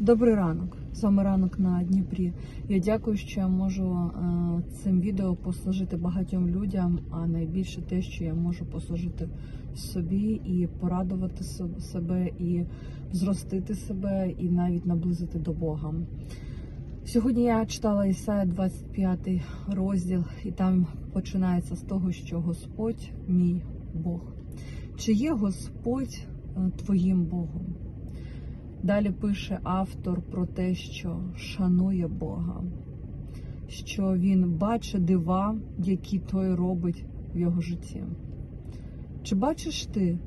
Добрий ранок. Саме ранок на Дніпрі. Я дякую, що я можу е, цим відео послужити багатьом людям, а найбільше те, що я можу послужити собі і порадувати себе, і зростити себе, і навіть наблизити до Бога. Сьогодні я читала Ісая 25 розділ, і там починається з того, що Господь мій Бог. Чи є Господь е, твоїм Богом? Далі пише автор про те, що шанує Бога, що він бачить дива, які той робить в його житті. Чи бачиш ти,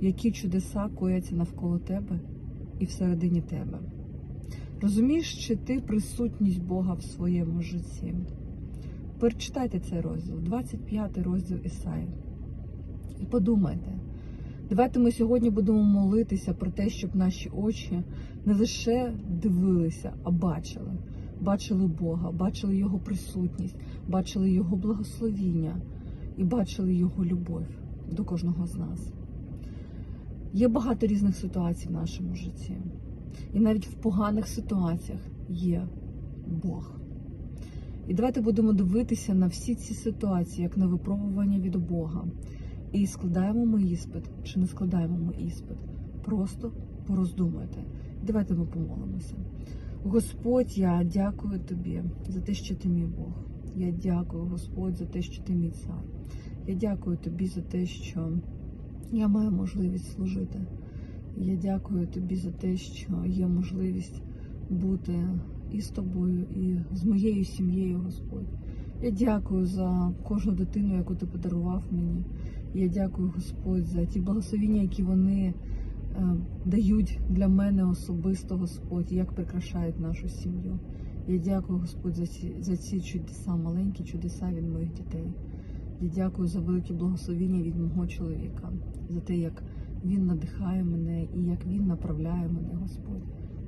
які чудеса кояться навколо тебе і всередині тебе? Розумієш, чи ти присутність Бога в своєму житті? Перечитайте цей розділ, 25 розділ Ісаї. І подумайте. Давайте ми сьогодні будемо молитися про те, щоб наші очі не лише дивилися, а бачили. Бачили Бога, бачили Його присутність, бачили Його благословіння і бачили Його любов до кожного з нас. Є багато різних ситуацій в нашому житті. І навіть в поганих ситуаціях є Бог. І давайте будемо дивитися на всі ці ситуації, як на випробування від Бога. І складаємо ми іспит, чи не складаємо ми іспит. Просто пороздумайте. Давайте ми помолимося. Господь, я дякую тобі за те, що ти мій Бог. Я дякую, Господь, за те, що ти мій цар. Я дякую тобі за те, що я маю можливість служити. Я дякую тобі за те, що є можливість бути і з тобою, і з моєю сім'єю, Господь. Я дякую за кожну дитину, яку ти подарував мені. Я дякую, Господь, за ті благословіння, які вони е, дають для мене особисто, Господь, як прикрашають нашу сім'ю. Я дякую, Господь, за ці, за ці чудеса, маленькі чудеса від моїх дітей. Я дякую за великі благословіння від мого чоловіка, за те, як він надихає мене і як він направляє мене, Господь.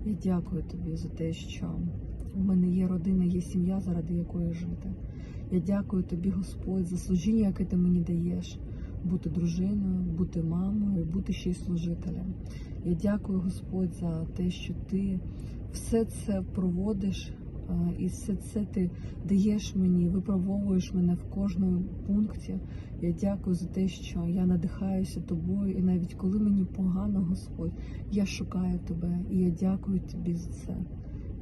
Я дякую тобі за те, що у мене є родина, є сім'я, заради якої жити. Я дякую тобі, Господь, за служіння, яке ти мені даєш, бути дружиною, бути мамою, бути ще й служителем. Я дякую, Господь, за те, що ти все це проводиш, і все це ти даєш мені, випробовуєш мене в кожному пункті. Я дякую за те, що я надихаюся тобою, і навіть коли мені погано, Господь, я шукаю тебе, і я дякую тобі за це.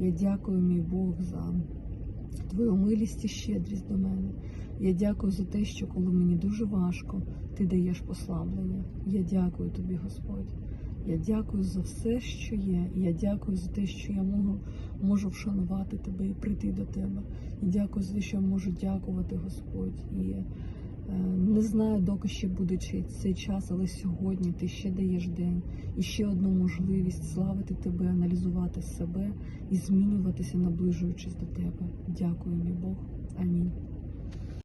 Я дякую, мій Бог, за твою милість і щедрість до мене. Я дякую за те, що коли мені дуже важко, ти даєш послаблення. Я дякую тобі, Господь. Я дякую за все, що є. Я дякую за те, що я можу, можу вшанувати тебе і прийти до тебе. І дякую за те, що я можу дякувати, Господь. І не знаю, доки ще буде цей час, але сьогодні ти ще даєш день і ще одну можливість славити тебе, аналізувати себе і змінюватися, наближуючись до тебе. Дякую, мій Бог. Амінь.